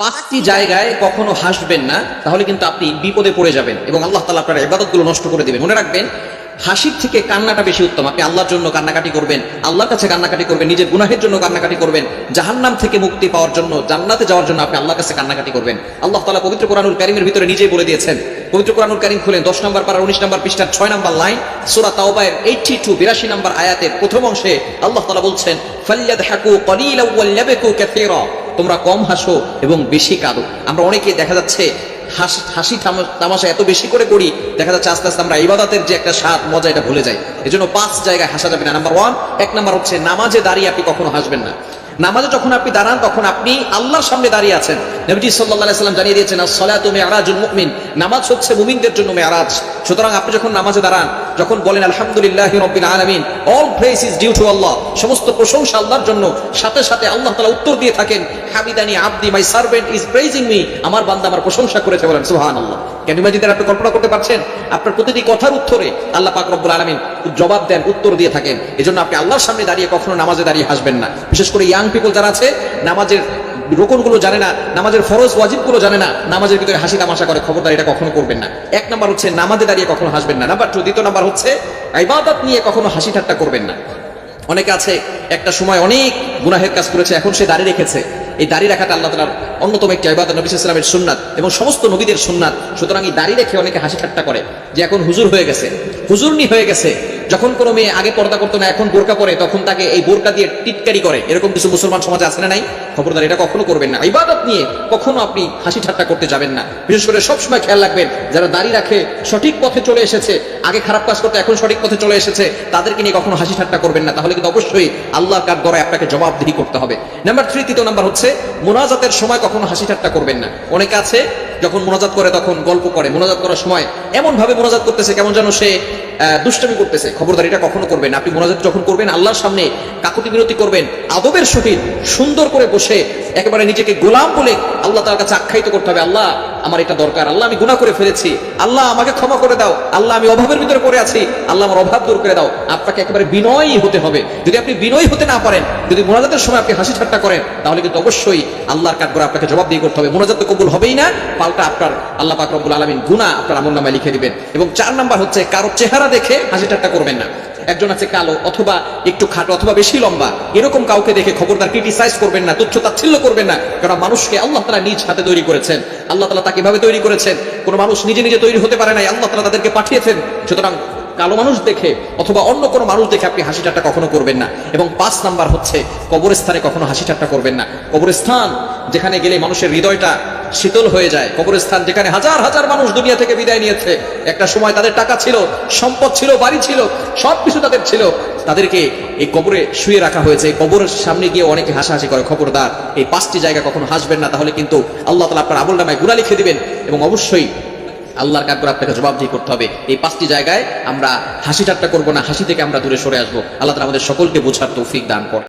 পাঁচটি জায়গায় কখনো হাসবেন না, তাহলে কিন্তু আপনি বিপদে পড়ে যাবেন এবং আল্লাহ তালা আপনার ইবাদতগুলো নষ্ট করে দেবেন। মনে রাখবেন, হাসির থেকে কান্নাটা বেশি উত্তম। আপনি আল্লাহর জন্য কান্নাকাটি করবেন, আল্লাহর কাছে কান্নাকাটি করবেন, নিজের গুনাহের জন্য কান্নাকাটি করবেন, জাহান্নাম থেকে মুক্তি পাওয়ার জন্য, জান্নাতে যাওয়ার জন্য আপনি আল্লাহর কাছে কান্নাকাটি করবেন। আল্লাহ তালা পবিত্র কোরআনুল কারিমের ভিতরে নিজেই বলে দিয়েছেন, পবিত্র কোরআনুল কারিম খুলেন দশ নম্বর পারা, উনিশ নম্বর পৃষ্ঠার ছয় নম্বর লাইন, সোরা তাওবায়ের এইটটি টু বিরাশি নম্বর আয়াতের প্রথম অংশে আল্লাহ তালা বলছেন ফালিয়াদ হাকু কলিলা তোমরা কম হাসো এবং বেশি কাঁদো। আমরা অনেকে দেখা যাচ্ছে হাসি হাসি তামাশা এত বেশি করে করি, দেখা যাচ্ছে আস্তে আস্তে আমরা ইবাদাতের যে একটা স্বাদ, মজা এটা ভুলে যাই। এজন্য পাঁচ জায়গায় হাসা যাবে না। নাম্বার ওয়ান এক নাম্বার হচ্ছে নামাজে দাঁড়িয়ে আপনি কখনো হাসবেন না। নামাজে যখন আপনি দাঁড়ান, তখন আপনি আল্লাহর সামনে দাঁড়িয়ে আছেন। নবীজি সাল্লাল্লাহু সাল্লাম জানিয়ে দিয়েছেন as-salatu মি'রাজুল মুমিন। নামাজ হচ্ছে মুমিনদের জন্য মেয়ারাজ সুতরাং আপনি যখন নামাজে দাঁড়ান, যখন বলেন, আলহামদুলিল্লাহি রাব্বিল আলামিন all praise is due to Allah সমস্ত প্রশংসা আল্লাহর জন্য, সাথে সাথে আল্লাহ তাআলা উত্তর দিয়ে থাকেন, হামিদানি আবদি my servant is praising me আমার বান্দা আমার প্রশংসা করেছে বলেন, সুবহানাল্লাহ। কেন ইমাজিন আপনি কল্পনা করতে পারছেন? আপনার প্রতিটি কথার উত্তরে আল্লাহ পাক রব্বুল আলামিন জবাব দেন, উত্তর দিয়ে থাকেন। এজন্য আপনি আল্লাহর সামনে দাঁড়িয়ে কখনো নামাজে দাঁড়িয়ে হাসবেন না। বিশেষ করে ইয়াং পিপল যারা আছে, নামাজের রোকনগুলো জানে না, নামাজের ফরজ ওয়াজিবগুলো জানে না, নামাজের ভিতরে হাসি তামাশা করে, খবরদার এটা কখনো করবেন না। এক নাম্বার হচ্ছে নামাজে দাঁড়িয়ে কখনো হাসবেন না। নাম্বার টু দ্বিতীয় নাম্বার হচ্ছে ইবাদত নিয়ে কখনো হাসি ঠাট্টা করবেন না। অনেকে আছে, একটা সময় অনেক গুনাহের কাজ করেছে, এখন সে দাঁড়িয়ে রেখেছে। এই দাড়ি রাখাটা আল্লাহ তালার অন্যতম একটি আইবাদ নবী ইসলামের সুন্নাত এবং সমস্ত নবীদের সুন্নাত। সুতরাং এই দাড়ি রেখে অনেকে হাসি ঠাট্টা করে। যে এখন হুজুর হয়ে গেছে হুজুরনি হয়ে গেছে। যখন কোনো মেয়ে আগে পর্দা করতো না, এখন বোরকা পরে, তখন তাকে এই বোরকা দিয়ে টিটকারি করে। এরকম কিছু মুসলমান সমাজে আছে না নাই? খবরদার, এটা কখনো করবেন না। ইবাদত নিয়ে কখনো আপনি হাসি ঠাট্টা করতে যাবেন না। বিশেষ করে সবসময় খেয়াল রাখবেন, যারা দাড়ি রাখে, সঠিক পথে চলে এসেছে, আগে খারাপ কাজ করতে এখন সঠিক পথে চলে এসেছে, তাদেরকে নিয়ে কখনো হাসি ঠাট্টা করবেন না। তাহলে কিন্তু অবশ্যই আল্লাহ কাঠ গড়ায় আপনাকে জবাবদিহি করতে হবে। নাম্বার থ্রি তৃতীয় নাম্বার হচ্ছে, মোনাজাতের সময় কখনো হাসি ঠাট্টা করবেন না। অনেকে আছে যখন মোনাজাত করে, তখন গল্প করে। মোনাজাত করার সময় এমন ভাবে মোনাজাত করতেছে কেমন যেন সে দুষ্টামি করতেছে। খবরদার এটা কখনো করবেন আপনি মোনাজাত যখন করবেন, আল্লাহর সামনে কাকুতি বিনতি করবেন, আদবের সহিত সুন্দর করে বসে একেবারে নিজেকে গোলাম বলে আল্লাহ তার কাছে আখ্যায়িত করতে হবে, আল্লাহ, আমার এটা দরকার। আল্লাহ, আমি গুনাহ করে ফেলেছি। আল্লাহ, আমাকে ক্ষমা করে দাও। আল্লাহ, আমি অভাবের ভিতরে পড়ে আছি। আল্লাহ, আমার অভাব দূর করে দাও। আপনাকে একেবারে বিনয়ী হতে হবে। যদি আপনি বিনয়ী হতে না পারেন, যদি মোনাজাতের সময় আপনি হাসি ঠাট্টা করেন, তাহলে কিন্তু অবশ্যই আল্লাহর কাঠ করে আপনাকে জবাব দিয়ে করতে হবে। মোনাজাত তো কবুল হবেই না, পাল্টা আপনার আল্লাহ পাক আলমিন গুণা আপনার আমল নামায় লিখে দিবেন। এবং চার নাম্বার হচ্ছে, কারও চেহারা দেখে হাসি ঠাট্টা করবেন না। একজন আছে কালো অথবা একটু খাটো অথবা বেশি লম্বা, এরকম কাউকে দেখে খবরদার ক্রিটিসাইজ করবেন না, তুচ্ছ তাচ্ছিল্য করবেন না, কারণ মানুষকে আল্লাহ তালা নিজ হাতে তৈরি করেছেন। আল্লাহ তালা তাকে এভাবে তৈরি করেছেন, কোনো মানুষ নিজে নিজে তৈরি হতে পারে নাই, আল্লাহ তালা তাদেরকে পাঠিয়েছেন। সুতরাং কালো মানুষ দেখে অথবা অন্য কোনো মানুষ দেখে আপনি হাসি ঠাট্টা কখনো করবেন না। এবং পাঁচ নাম্বার হচ্ছে কবরস্থানে কখনো হাসি ঠাট্টা করবেন না। কবরস্থান যেখানে গেলে মানুষের হৃদয়টা শীতল হয়ে যায়। কবরস্থান যেখানে হাজার হাজার মানুষ দুনিয়া থেকে বিদায় নিয়েছে। একটা সময় তাদের টাকা ছিল, সম্পদ ছিল, বাড়ি ছিল সবকিছু তাদের ছিল। তাদেরকে এই কবরে শুয়ে রাখা হয়েছে। এই কবরের সামনে গিয়ে অনেকে হাসাহাসি করে। খবরদার, এই পাঁচটি জায়গা কখনো হাসবেন না। তাহলে কিন্তু আল্লাহ তালা আপনার আবুল নামায় গুণা লিখে দিবেন এবং অবশ্যই আল্লাহর কাকুর করে আপনাকে জবাবদিহি করতে হবে। এই পাঁচটি জায়গায় আমরা হাসি ঠাট্টা করব না, হাসি থেকে আমরা দূরে সরে আসব। আল্লাহ আমাদের সকলকে বোঝার তৌফিক দান কর